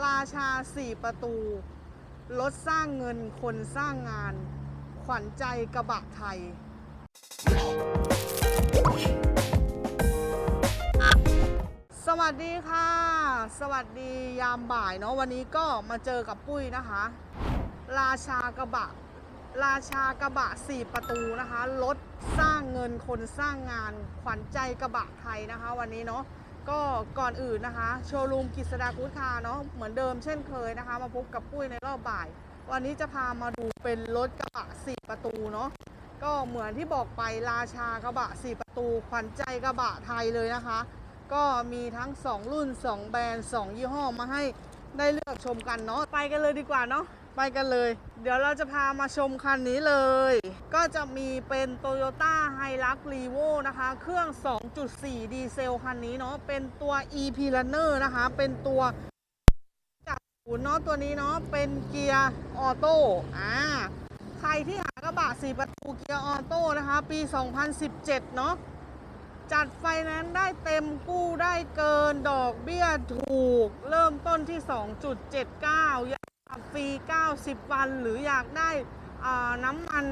ราชาสี่ประตู รถสร้างเงินคนสร้างงาน ขวัญใจกระบะไทย สวัสดีค่ะ สวัสดียามบ่ายเนาะวันนี้ก็มาเจอกับปุ้ยนะคะ ราชากระบะ ราชากระบะสี่ประตูนะคะ รถสร้างเงินคนสร้างงาน ขวัญใจกระบะไทยนะคะ วันนี้เนาะ ก็ก่อนอื่นนะคะ โชว์รูมกิษดากูดคาร์เนาะเหมือนเดิมเช่นเคยนะคะ มาพบกับปุ้ยในรอบบ่าย วันนี้จะพามาดูเป็นรถกระบะสี่ประตูเนาะก็เหมือนที่บอกไปราชากระบะสี่ประตูขวัญใจกระบะไทยเลยนะคะ ก็มีทั้ง 2 รุ่น 2 แบรนด์ 2 ยี่ห้อมาให้ได้เลือกชมกันเนาะไปกันเลยดีกว่าเนาะ ไปกันเลย เดี๋ยวเราจะพามาชมคันนี้เลย ก็จะมีเป็น Toyota h i l u x r e v o นะคะ เครื่อง 2.4 ดีเซลคันนี้เนาะ เป็นตัว EP Runner นะคะ เป็นตัวจากศูนย์เนาะตัวนี้เนาะ เป็นเกียร์ออโต้ อ่า ใครที่หากระบะ 4 ประตูเกียร์ออโต้นะคะ ปี 2017 เนาะ จัดไฟแนนซ์ได้เต็มกู้ได้เกินดอกเบี้ยถูก เริ่มต้นที่ 2.79ย ฟรี 90 วัน หรืออยากได้น้ำมัน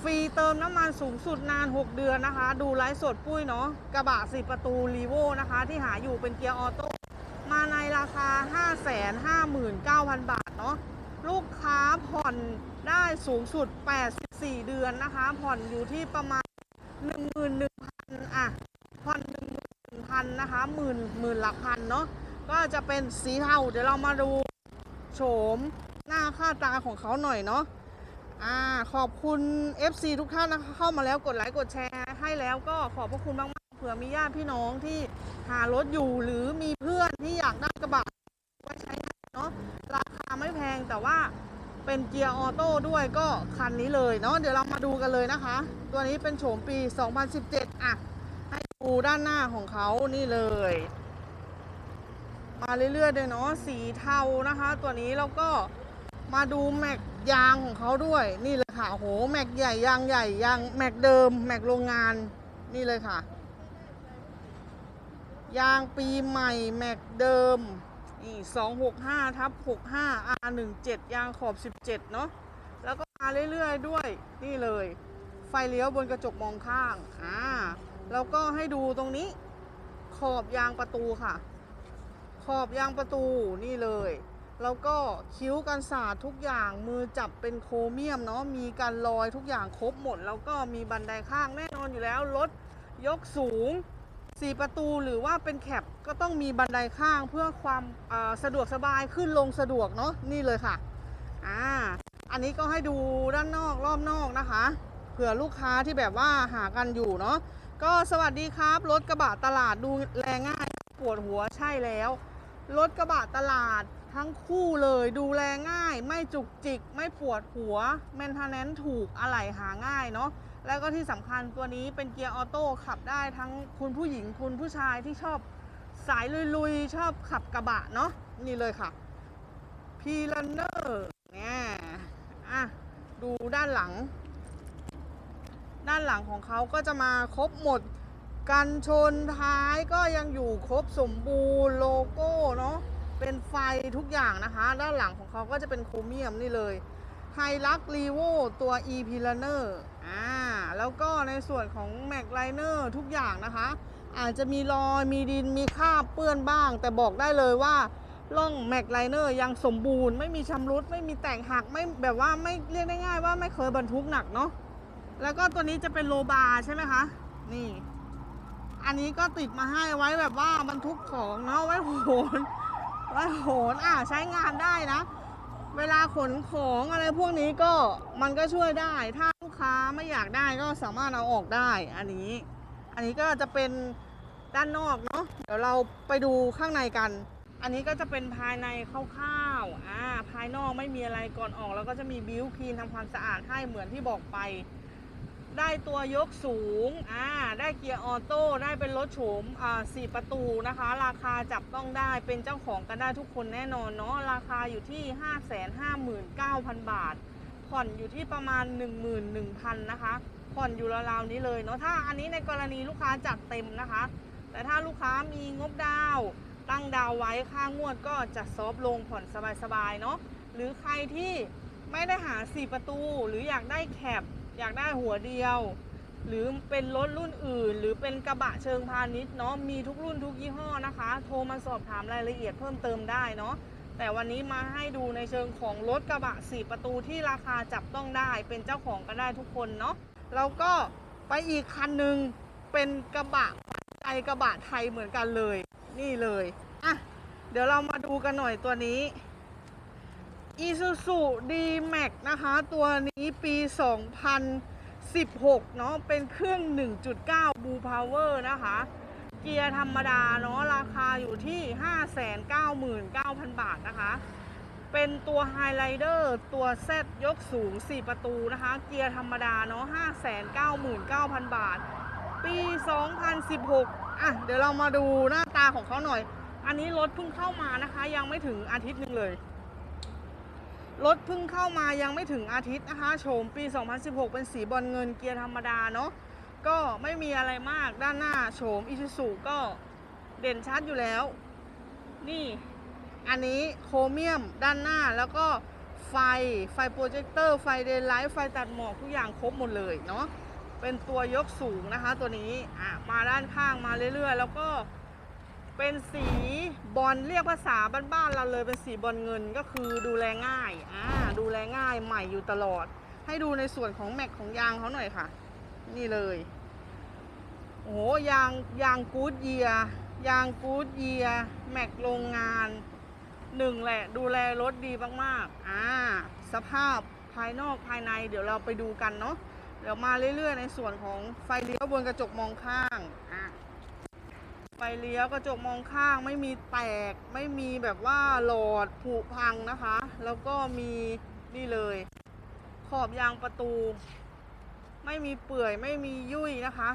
ฟรีเติมน้ำมันสูงสุดนาน 6 เดือนนะคะ ดูไลฟ์สดปุ้ยเนาะกระบะ4ประตูรีโวนะคะ ที่หาอยู่เป็นเกียร์ออโต้มาในราคา 559,000 บาทเนาะลูกค้าผ่อนได้สูงสุด 84 เดือนนะคะ ผ่อนอยู่ที่ประมาณหนึ่งหมื่นหนึ่งพันอะผ่อนหนึ่งหมื่นหนึ่งพันนะคะหมื่นหมื่นหลักพันเนาะก็จะเป็นสีเทาเดี๋ยวเรามาดู โฉมหน้าค่าตาของเขาหน่อยเนาะอ่าขอบคุณ FC ทุกท่านนะคะเข้ามาแล้วกดไลค์กดแชร์ให้แล้วก็ขอบพระคุณมากๆเผื่อมีญาติพี่น้องที่หารถอยู่หรือมีเพื่อนที่อยากได้กระบะไว้ใช้งานเนาะราคาไม่แพงแต่ว่าเป็นเกียร์ออโต้ด้วยก็คันนี้เลยเนาะเดี๋ยวเรามาดูกันเลยนะคะ ตัวนี้เป็นโฉมปี 2017 อะ ให้ดูด้านหน้าของเขานี่เลย มาเรื่อยๆเลยเนาะสีเทานะคะ ตัวนี้แล้วก็มาดูแม็กยางของเขาด้วย นี่เลยค่ะโหแม็กใหญ่ยางใหญ่ยางแม็กเดิม แม็กโรงงานนี่เลยค่ะ ยางปีใหม่แม็กเดิมนี่265ทับ65 R17 ยางขอบ17เนาะแล้วก็มาเรื่อยๆด้วยนี่เลย ไฟเลี้ยวบนกระจกมองข้างอ่าแล้วก็ให้ดูตรงนี้ขอบยางประตูค่ะ ขอบยางประตูนี่เลย แล้วก็คิ้วกันสาดทุกอย่างมือจับเป็นโครเมียมเนาะมีการลอยทุกอย่างครบหมด แล้วก็มีบันไดข้างแน่นอนอยู่แล้วรถยกสูงสี่ประตูหรือว่าเป็นแคปก็ต้องมีบันไดข้างเพื่อความาสะดวกสบายขึ้นลงสะดวกเนาะนี่เลยค่ะอ่าอันนี้ก็ให้ดูด้านนอกรอบนอกนะคะ เผื่อลูกค้าที่แบบว่าหากันอยู่เนาะก็สวัสดีครับ รถกระบะตลาดดูแลง่ายปวดหัวใช่แล้ว รถกระบะตลาดทั้งคู่เลยดูแลง่าย ไม่จุกจิก ไม่ปวดหัวแมนเทนแนนถูกอะไหล่หาง่ายเนาะแล้วก็ที่สำคัญตัวนี้เป็นเกียร์ออโต้ขับได้ทั้งคุณผู้หญิงคุณผู้ชายที่ชอบสายลุยๆ ชอบขับกระบะเนาะนี่เลยค่ะพีลันเนอร์เนี่ยอะดูด้านหลัง ด้านหลังของเขาก็จะมาครบหมด กันชนท้ายก็ยังอยู่ครบสมบูรณ์โลโก้เนาะเป็นไฟทุกอย่างนะคะ ด้านหลังของเขาก็จะเป็นโครเมียมนี่เลยไฮลักรีโวตัว e p l a n e r อ่าแล้วก็ในส่วนของ Mac Liner ทุกอย่างนะคะ อาจจะมีรอยมีดินมีคราบเปื้อนบ้าง แต่บอกได้เลยว่าล่อง Mac Liner ยังสมบูรณ์ไม่มีชำรุด ไม่มีแตกหักไม่แบบว่าไม่เรียกได้ง่ายว่าไม่เคยบรรทุกหนักเนาะแล้วก็ตัวนี้จะเป็นโลบาร์ใช่ไหมคะ นี่ อันนี้ก็ติดมาให้ไว้แบบว่าบรรทุกของเนาะไว้โหนไว้โหนอ่าใช้งานได้นะ เวลาขนของอะไรพวกนี้ก็มันก็ช่วยได้ ถ้าลูกค้าไม่อยากได้ก็สามารถเอาออกได้ อันนี้ อันนี้ก็จะเป็นด้านนอกเนาะเดี๋ยวเราไปดูข้างในกัน อันนี้ก็จะเป็นภายในคร่าวๆอ่าภายนอกไม่มีอะไรก่อนออก แล้วก็จะมีบิวคลีนทำความสะอาดให้เหมือนที่บอกไป ได้ตัวยกสูงอ่าได้เกียร์ออโต้ได้เป็นรถโฉมอ่าสี่ประตูนะคะ ราคาจับต้องได้เป็นเจ้าของกันได้ทุกคนแน่นอนเนาะราคาอยู่ที่ 559,000 บาท ผ่อนอยู่ที่ประมาณ 11,000นะคะ ผ่อนอยู่ราวๆนี้เลยเนาะถ้าอันนี้ในกรณีลูกค้าจัดเต็มนะคะ แต่ถ้าลูกค้ามีงบดาวตั้งดาวไว้ค่างวดก็จะซอฟลงผ่อนสบายๆเนาะหรือใครที่ไม่ได้หา 4 ประตู หรืออยากได้แคป อยากได้หัวเดียว หรือเป็นรถรุ่นอื่น หรือเป็นกระบะเชิงพาณิชย์เนาะมีทุกรุ่นทุกยี่ห้อนะคะ โทรมาสอบถามรายละเอียดเพิ่มเติมได้เนาะแต่วันนี้มาให้ดูในเชิงของรถกระบะ 4 ประตูที่ราคาจับต้องได้ เป็นเจ้าของกันได้ทุกคนเนาะแล้วก็ไปอีกคันหนึ่งเป็นกระบะใจกระบะไทยเหมือนกันเลย นี่เลยอะเดี๋ยวเรามาดูกันหน่อยตัวนี้ Isuzu D-Max นะคะ ตัวนี้ปี 2016 เนาะเป็นเครื่อง 1.9 Blue Power นะคะ เกียร์ธรรมดาเนาะราคาอยู่ที่ 599,000 บาทนะคะ เป็นตัว Highlander ตัว Z ยกสูง 4 ประตูนะคะ เกียร์ธรรมดาเนาะ599,000 บาท ปี 2016 อะ เดี๋ยวเรามาดูหน้าตาของเขาหน่อย อันนี้รถเพิ่งเข้ามานะคะ ยังไม่ถึงอาทิตย์หนึ่งเลย รถเพิ่งเข้ามายังไม่ถึงอาทิตย์นะคะโฉมปี 2016 เป็นสีบอลเงินเกียร์ธรรมดาเนาะก็ไม่มีอะไรมากด้านหน้าโฉมอิซูซุก็เด่นชัดอยู่แล้ว นี่อันนี้โครเมียมด้านหน้าแล้วก็ไฟไฟโปรเจคเตอร์ไฟเดนไลท์ไฟตัดหมอกทุกอย่างครบหมดเลยเนาะเป็นตัวยกสูงนะคะตัวนี้อะมาด้านข้างมาเรื่อยๆ แล้วก็ เป็นสีบอลเรียกภาษาบ้านๆเราเลยเป็นสีบอลเงินก็คือดูแลง่ายอ่าดูแลง่ายใหม่อยู่ตลอด ให้ดูในส่วนของแม็กของยางเขาหน่อยค่ะ นี่เลยโอ้ยางยางกู๊ดเยียยางกู๊ดเยียแม็กโรงงานหนึ่งแหละดูแลรถดีมากๆอ่าสภาพภายนอกภายในเดี๋ยวเราไปดูกันเนาะเดี๋ยวมาเรื่อยๆ ในส่วนของไฟเลี้ยวบนกระจกมองข้าง ไฟเลี้ยวกระจกมองข้างไม่มีแตก ไม่มีแบบว่าหลอดผุพังนะคะ แล้วก็มีนี่เลย ขอบยางประตู ไม่มีเปื่อยไม่มียุ่ยนะคะ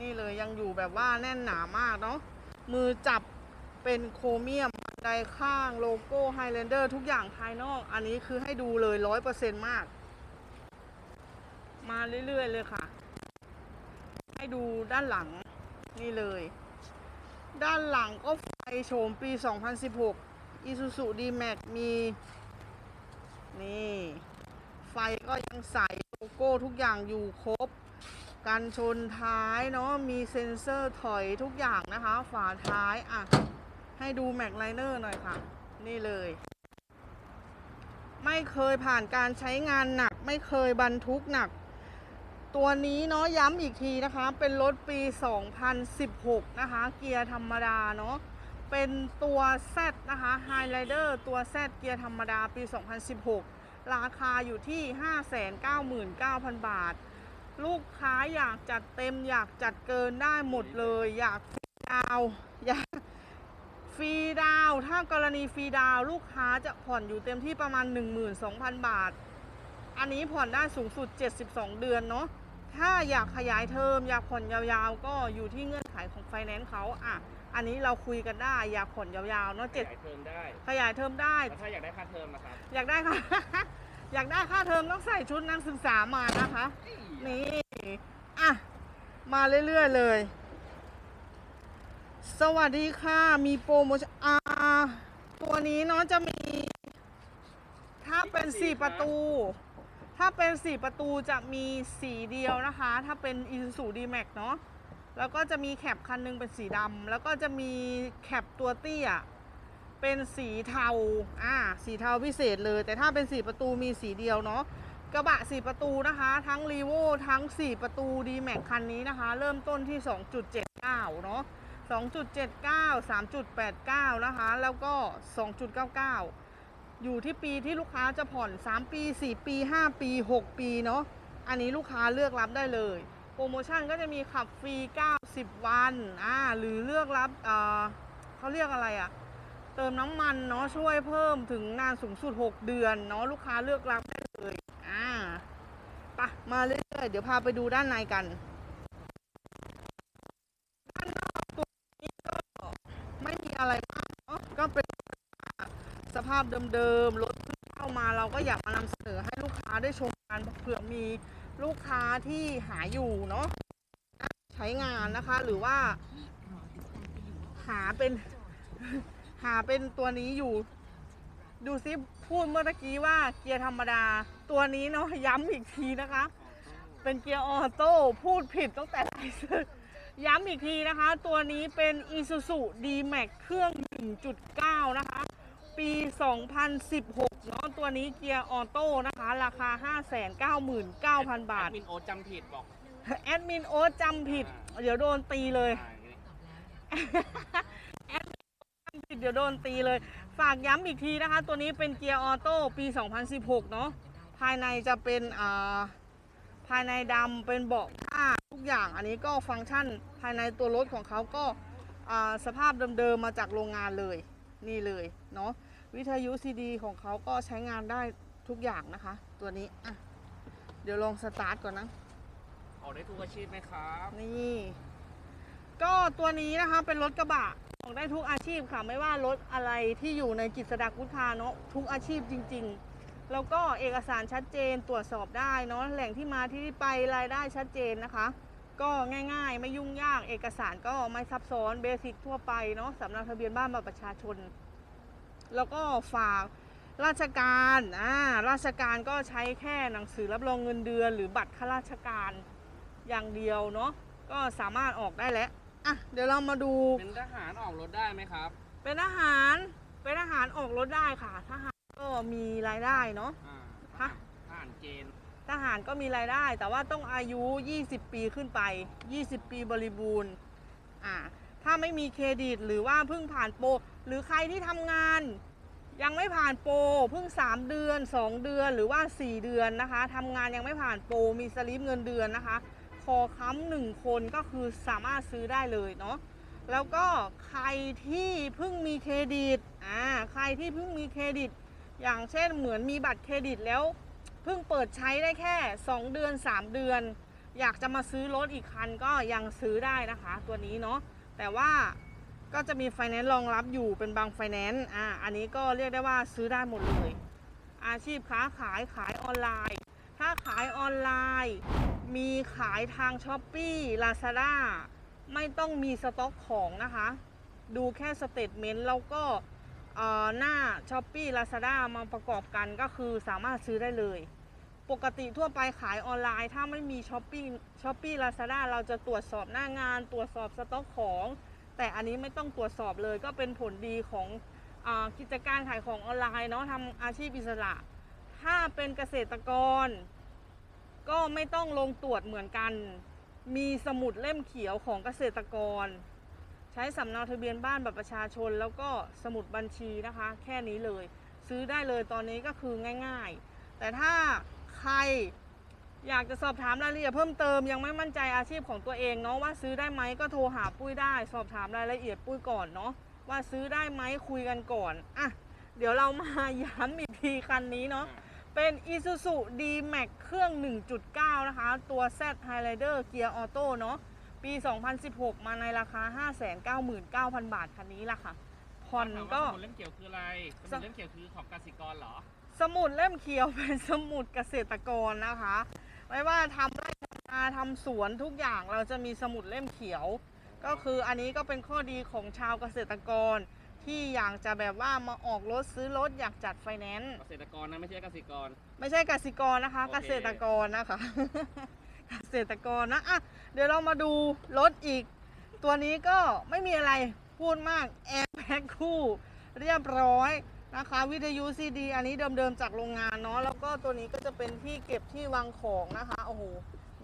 นี่เลยยังอยู่แบบว่าแน่นหนามากเนาะมือจับเป็นโครเมียมบันไดข้างโลโก้ไฮแลนเดอร์ทุกอย่างภายนอก อันนี้คือให้ดูเลยร้อยเปอร์เซ็นต์มาก มาเรื่อย ๆ เลยค่ะ ให้ดูด้านหลังนี่เลย ด้านหลังก็ไฟโฉมปี 2016 Isuzu D-Max มี นี่ ไฟก็ยังใสโลโก้ทุกอย่างอยู่ครบ กันชนท้ายเนาะ มีเซ็นเซอร์ถอยทุกอย่างนะคะ ฝาท้าย อะ ให้ดูแม็กไลเนอร์หน่อยค่ะ นี่เลย ไม่เคยผ่านการใช้งานหนัก ไม่เคยบรรทุกหนัก ตัวนี้เนาะย้ำอีกทีนะคะ เป็นรถปี 2016 นะคะ เกียร์ธรรมดาเนาะเป็นตัว Z นะคะ Highlander ตัว Z เกียร์ธรรมดาปี 2016 ราคาอยู่ที่ 599,000 บาท ลูกค้าอยากจัดเต็มอยากจัดเกินได้หมดเลย อยากฟรีดาวอยากฟรีดาวถ้ากรณีฟรีดาวลูกค้าจะผ่อนอยู่เต็มที่ประมาณ 12,000 บาท อันนี้ผ่อนได้สูงสุด 72 เดือนเนาะ ถ้าอยากขยายเทอมอยากผ่อนยาวๆ ก็อยู่ที่เงื่อนไขของไฟแนนซ์เขาอะอันนี้เราคุยกันได้อยากผ่อนยาวๆเนาะขเจ็ดยายเทอมได้ขยายเทอมได้ แล้วถ้าอยากได้ค่าเทอมนะครับ อยากได้ค่ะ อยากได้ค่าเทอมต้องใส่ชุดนักศึกษามานะคะ นี่ อะ มาเรื่อยๆเลย สวัสดีค่ะ มีโปรโมชั่นอ่าตัวนี้เนาะจะมี ถ้าเป็นสี่ประตู ถ้าเป็นสี่ประตูจะมีสีเดียวนะคะ ถ้าเป็น Isuzu D-Max เนาะแล้วก็จะมีแคปคันหนึงเป็นสีดำแล้วก็จะมีแคปตัวเตี้ยเป็นสีเทาอ่าสีเทาพิเศษเลย แต่ถ้าเป็นสีประตูมีสีเดียวเนาะกระบะสีประตูนะคะ ทั้ง r ีโวทั้ง4ประตู d m a x คันนี้นะคะ เริ่มต้นที่ 2.79 เนาะ2.79 3.89 นะคะ แล้วก็ 2.99 อยู่ที่ปีที่ลูกค้าจะผ่อน 3 ปี 4 ปี 5 ปี 6 ปีเนาะอันนี้ลูกค้าเลือกรับได้เลย โปรโมชั่นก็จะมีขับฟรี 90 วันอ่าหรือเลือกรับอ่าเขาเรียกอะไรอะเติมน้ำมันเนาะช่วยเพิ่มถึงนานสูงสุด 6 เดือนเนาะลูกค้าเลือกรับได้เลยอ่าปะมาเรื่อยๆเดี๋ยวพาไปดูด้านในกันด้านนอกตัวนี้ก็ไม่มีอะไรมากเนาะก็เป็น สภาพเดิมๆรถเพิ่งเข้ามาเราก็อยากมานำเสนอให้ลูกค้าได้ชมกันเผื่อมีลูกค้าที่หาอยู่เนาะใช้งานนะคะ หรือว่าหาเป็นหาเป็นตัวนี้อยู่ ดูซิพูดเมื่อกี้ว่าเกียร์ธรรมดา ตัวนี้เนาะย้ำอีกทีนะคะ เป็นเกียร์ออโต้พูดผิดตั้งแต่ไลฟ์สดย้ำอีกทีนะคะ ตัวนี้เป็น Isuzu D-Max เครื่อง 1.9 นะคะ ปี 2016เนาะตัวนี้เกียร์ออโต้นะคะ ราคา 599,000 บาท แอดมินโอ๊ตจำผิดบอกแอดมินโอ๊ตจำผิด เดี๋ยวโดนตีเลย อ่าแอดมินจำผิดเดี๋ยวโดนตีเลย ฝากย้ำอีกทีนะคะ ตัวนี้เป็นเกียร์ออโต้ปี 2016 เนาะภายในจะเป็นอ่าภายในดำเป็นเบาะผ้าทุกอย่างอันนี้ก็ฟังก์ชันภายในตัวรถของเขาก็อ่าสภาพเดิมๆมาจากโรงงานเลย นี่เลยเนาะ วิทยุซีดีของเขาก็ใช้งานได้ทุกอย่างนะคะ ตัวนี้อะเดี๋ยวลองสตาร์ทก่อนนะออกได้ทุกอาชีพไหมครับนี่ ก็ตัวนี้นะคะเป็นรถกระบะออกได้ทุกอาชีพค่ะ ไม่ว่ารถอะไรที่อยู่ในกิจสดากุคาเนาะทุกอาชีพจริง ๆ แล้วก็เอกสารชัดเจนตรวจสอบได้เนาะแหล่งที่มาที่ไปรายได้ชัดเจนนะคะ ก็ง่ายๆ ไม่ยุ่งยากเอกสารก็ไม่ซับซ้อนเบสิกทั่วไปเนาะสำเนาทะเบียนบ้านบัตรประชาชน แล้วก็ฝากราชการอ่าราชการก็ใช้แค่หนังสือรับรองเงินเดือน หรือบัตรข้าราชการอย่างเดียวเนาะก็สามารถออกได้แล้วอะเดี๋ยวเรามาดูเป็นทหารออกรถได้ไหมครับ เป็นอาหารเป็นอาหารออกรถได้ค่ะทหารก็มีรายได้เนาะอ่าฮะทหารเกณฑ์ทหารก็มีรายได้ แต่ว่าต้องอายุ 20 ปีขึ้นไป 20 ปีบริบูรณ์อ่าถ้าไม่มีเครดิตหรือว่าเพิ่งผ่านโปร หรือใครที่ทำงานยังไม่ผ่านโปรเพิ่ง 3 เดือน 2 เดือนหรือว่า 4 เดือนนะคะทำงานยังไม่ผ่านโปรมีสลิปเงินเดือนนะคะ คอค้ำหนึ่งคนก็คือสามารถซื้อได้เลยเนาะแล้วก็ใครที่เพิ่งมีเครดิตอ่าใครที่เพิ่งมีเครดิต อย่างเช่นเหมือนมีบัตรเครดิตแล้วเพิ่งเปิดใช้ได้แค่ 2 เดือน 3 เดือน อยากจะมาซื้อรถอีกคันก็ยังซื้อได้นะคะ ตัวนี้เนาะแต่ว่า ก็จะมีไฟแนนซ์รองรับอยู่เป็นบางไฟแนนซ์อ่าอันนี้ก็เรียกได้ว่าซื้อได้หมดเลย อาชีพค้าขายขายออนไลน์ ถ้าขายออนไลน์ มีขายทาง s h อ p e e Lazada ไม่ต้องมีสต็อกของนะคะ ดูแค่สเตทเมนต์แล้วก็อ่อหน้า s h อ p e e Lazada มาประกอบกันก็คือสามารถซื้อได้เลย ปกติทั่วไปขายออนไลน์ ถ้าไม่มี s h อ p e e s h o p e e Lazada เราจะตรวจสอบหน้างาน ตรวจสอบสต็อกของ แต่อันนี้ไม่ต้องตรวจสอบเลยก็เป็นผลดีของอกิจการขายของออนไลน์เนาะทำอาชีพอิสระ ถ้าเป็นเกษตรกร ก็ไม่ต้องลงตรวจเหมือนกัน มีสมุดเล่มเขียวของเกษตรกร ใช้สำเนาทะเบียนบ้านบัตรประชาชน แล้วก็สมุดบัญชีนะคะ แค่นี้เลย ซื้อได้เลยตอนนี้ก็คือง่าย ๆ แต่ถ้าใคร อยากจะสอบถามรายละเอียดเพิ่มเติมยังไม่มั่นใจอาชีพของตัวเองเนาะว่าซื้อได้ไหมก็โทรหาปุ้ยได้ สอบถามรายละเอียดปุ้ยก่อนเนาะว่าซื้อได้ไหมคุยกันก่อนอะเดี๋ยวเรามาย้ำอีกทีคันนี้เนาะเป็น Isuzu D-Max เครื่อง 1.9 นะคะ ตัว Z Highlander เกียร์ออโต้เนาะปี 2016 มาในราคา 599,000 บาทคันนี้ล่ะค่ะผ่อนถามว่าก็สมุดเล่มเขียวคืออะไรสมุดเล่มเขียวคือของกสิกรเหรอ สมุดเล่มเขียวเป็นสมุดเกษตรกรนะคะ ไม่ว่าทำไร่ทำนาทำสวนทุกอย่างเราจะมีสมุดเล่มเขียว ก็คืออันนี้ก็เป็นข้อดีของชาวเกษตรกร ที่อยากจะแบบว่ามาออกรถซื้อรถอยากจัดไฟแนนซ์เกษตรกรนะไม่ใช่เกษตรกร ไม่ใช่กสิกรนะคะ โอเค เกษตรกรนะคะ เกษตรกรนะอะเดี๋ยวเรามาดูรถอีก ตัวนี้ก็ไม่มีอะไรพูดมากแอร์แพ็คคู่ เรียบร้อย นะคะวิทยุซีดีอันนี้เดิมๆจากโรงงานเนาะแล้วก็ตัวนี้ก็จะเป็นที่เก็บที่วางของนะคะโอ้โห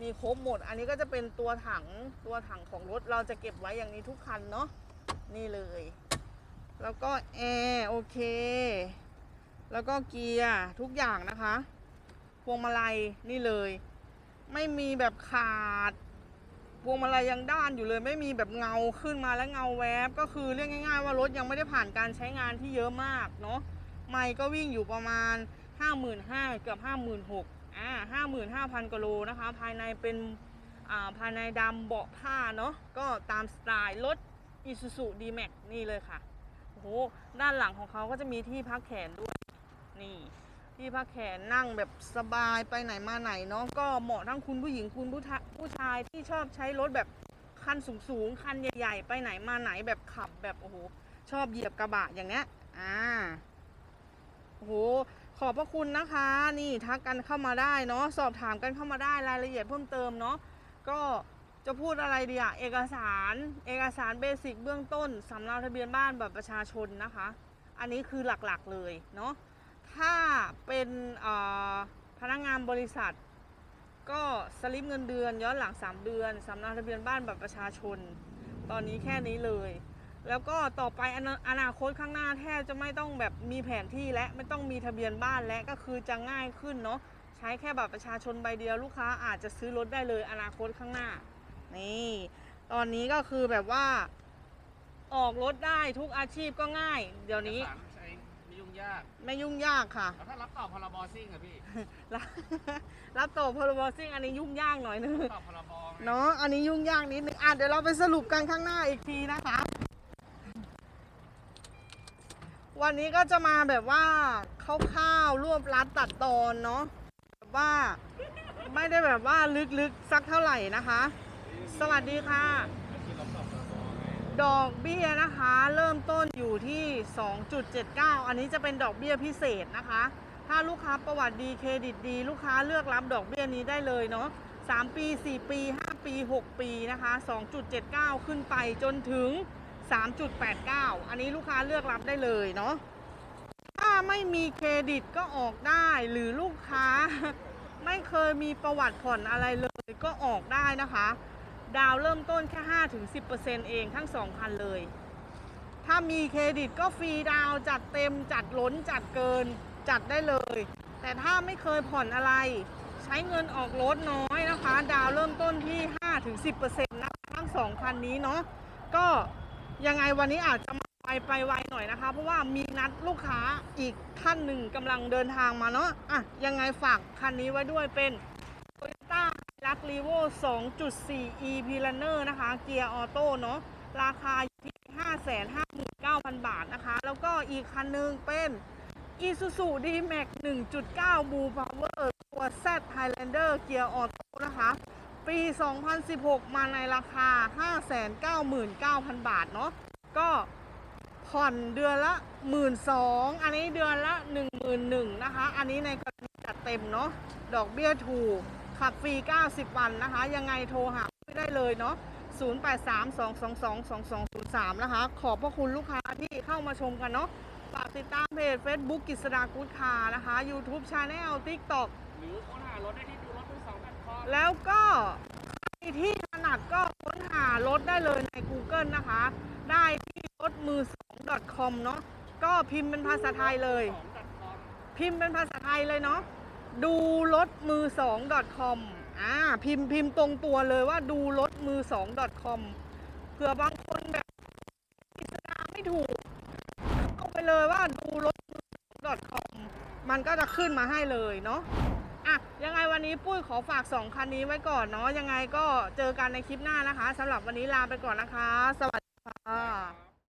มีครบหมด อันนี้ก็จะเป็นตัวถังตัวถังของรถเราจะเก็บไว้อย่างนี้ทุกคันเนาะนี่เลย แล้วก็แอร์โอเค แล้วก็เกียร์ทุกอย่างนะคะพวงมาลัยนี่เลย ไม่มีแบบขาด พวงมาลัยยังด้านอยู่เลยไม่มีแบบเงาขึ้นมาแล้วเงาแวบ ก็คือเรียกง่าย ๆ ว่ารถยังไม่ได้ผ่านการใช้งานที่เยอะมากเนาะไม่ก็วิ่งอยู่ประมาณ 55,000เกือบ56,000อ่า55,000กิโลนะคะ ภายในเป็นอ่าภายในดำเบาะผ้าเนาะก็ตามสไตล์รถ Isuzu D-Max นี่เลยค่ะโอ้โหด้านหลังของเขาก็จะมีที่พักแขนด้วยนี่ ที่พักแขนนั่งแบบสบายไปไหนมาไหนเนาะก็เหมาะทั้งคุณผู้หญิงคุณผู้ผู้ชายที่ชอบใช้รถแบบคันสูงๆคันใหญ่ๆ ไปไหนมาไหนแบบขับแบบโอ้โหชอบเหยียบกระบะอย่างเนี้ยอ่าโอ้โหขอบพระคุณนะคะ นี่ทักกันเข้ามาได้เนาะสอบถามกันเข้ามาได้รายละเอียดเพิ่มเติมเนาะก็จะพูดอะไรดีอะเอกสาร เอกสารเบสิกเบื้องต้นสำเนาทะเบียนบ้านบัตรประชาชนนะคะ อันนี้คือหลักๆเลยเนาะ ถ้าเป็นพนักงานบริษัท ก็สลิปเงินเดือนย้อนหลัง 3 เดือนสำเนาทะเบียนบ้านบัตรประชาชน ตอนนี้แค่นี้เลย แล้วก็ต่อไปอนาอนาคตข้างหน้าแทบจะไม่ต้องแบบมีแผนที่และไม่ต้องมีทะเบียนบ้านและก็คือจะง่ายขึ้นเนาะใช้แค่บัตรประชาชนใบเดียวลูกค้าอาจจะซื้อรถได้เลยอนาคตข้างหน้านี่ตอนนี้ก็คือแบบว่าออกรถได้ทุกอาชีพก็ง่าย เดี๋ยวนี้ งยาก ไม่ยุ่งยากค่ะ แล้วถ้ารับต่อพรบซิ่งอะพี่ รับรับต่อพรบซิ่งอันนี้ยุ่งยากหน่อยนึง ต่อพรบไงเนาะ อันนี้ยุ่งยากนิดนึง อะเดี๋ยวเราไปสรุปกันข้างหน้าอีกทีนะคะ วันนี้ก็จะมาแบบว่าคร่าวๆรวบรัดตัดตอนเนาะแบบว่าไม่ได้แบบว่าลึกๆสักเท่าไหร่นะคะ สวัสดีค่ะ ดอกเบี้ยนะคะ เริ่มต้นอยู่ที่ 2.79 อันนี้จะเป็นดอกเบี้ยพิเศษนะคะ ถ้าลูกค้าประวัติดีเครดิตดี ลูกค้าเลือกรับดอกเบี้ยนี้ได้เลยเนาะ3 ปี 4 ปี 5 ปี 6 ปีนะคะ 2.79 ขึ้นไปจนถึง 3.89 อันนี้ลูกค้าเลือกรับได้เลยเนาะถ้าไม่มีเครดิตก็ออกได้หรือลูกค้า ไม่เคยมีประวัติผ่อนอะไรเลยก็ออกได้นะคะ ดาวเริ่มต้นแค่5-10%เองทั้งสองคันเลย ถ้ามีเครดิตก็ฟรีดาวจัดเต็มจัดล้นจัดเกินจัดได้เลย แต่ถ้าไม่เคยผ่อนอะไร ใช้เงินออกรถน้อยนะคะ ดาวเริ่มต้นที่5-10%นะคะทั้งสองคันนี้เนาะก็ยังไงวันนี้อาจจะไปไปไวหน่อยนะคะ เพราะว่ามีนัดลูกค้าอีกท่านหนึ่งกำลังเดินทางมาเนาะอะยังไงฝากคันนี้ไว้ด้วยเป็น Toyota ลักรีโว2.4 e p l a n n e r นะคะ เกียร์ออโต้เนาะ ราคาอยู่ที่ 559,000 บาทนะคะ แล้วก็อีกคันนึงเป็น Isuzu D-Max 1.9 Blue Power ตัว Z Highlander เกียร์ออโต้นะคะ ปี 2016 มาในราคา 599,000 บาทเนาะ ก็ผ่อนเดือนละ 12,000อันนี้เดือนละ 11,000นะคะ อันนี้ในกรณีจัดเต็มเนาะ ดอกเบี้ยถูก ขับฟรี 90 วันนะคะ ยังไงโทรหาไม่ได้เลยเนาะ0832222203 นะคะ ขอบพระคุณลูกค้าที่เข้ามาชมกันเนาะฝากติดตามเพจ Facebook กิษดากูดคาร์นะคะ YouTube Channel TikTok หรือค้นหารถได้ที่ดูรถมือสองแบบคอมแล้วก็ใครที่ถนัดก็ค้นหารถได้เลยใน Google นะคะ ได้ที่รถมือ2 .com เนาะก็พิมพ์เป็นภาษาไทยเลยสองแบบคอมพิมพ์เป็นภาษาไทยเลยเนาะ ดูรถมือ2 .com อ่าพิมพ์พิมพ์ตรงตัวเลยว่าดูรถมือ2 .com เผื่อบางคนแบบพิจารณาไม่ถูกเข้าไปเลยว่าดูรถมือ2 .com มันก็จะขึ้นมาให้เลยเนาะอะยังไงวันนี้ปุ้ยขอฝาก2คันนี้ไว้ก่อนเนาะยังไงก็เจอกันในคลิปหน้านะคะสำหรับวันนี้ลาไปก่อนนะคะ สวัสดีค่ะ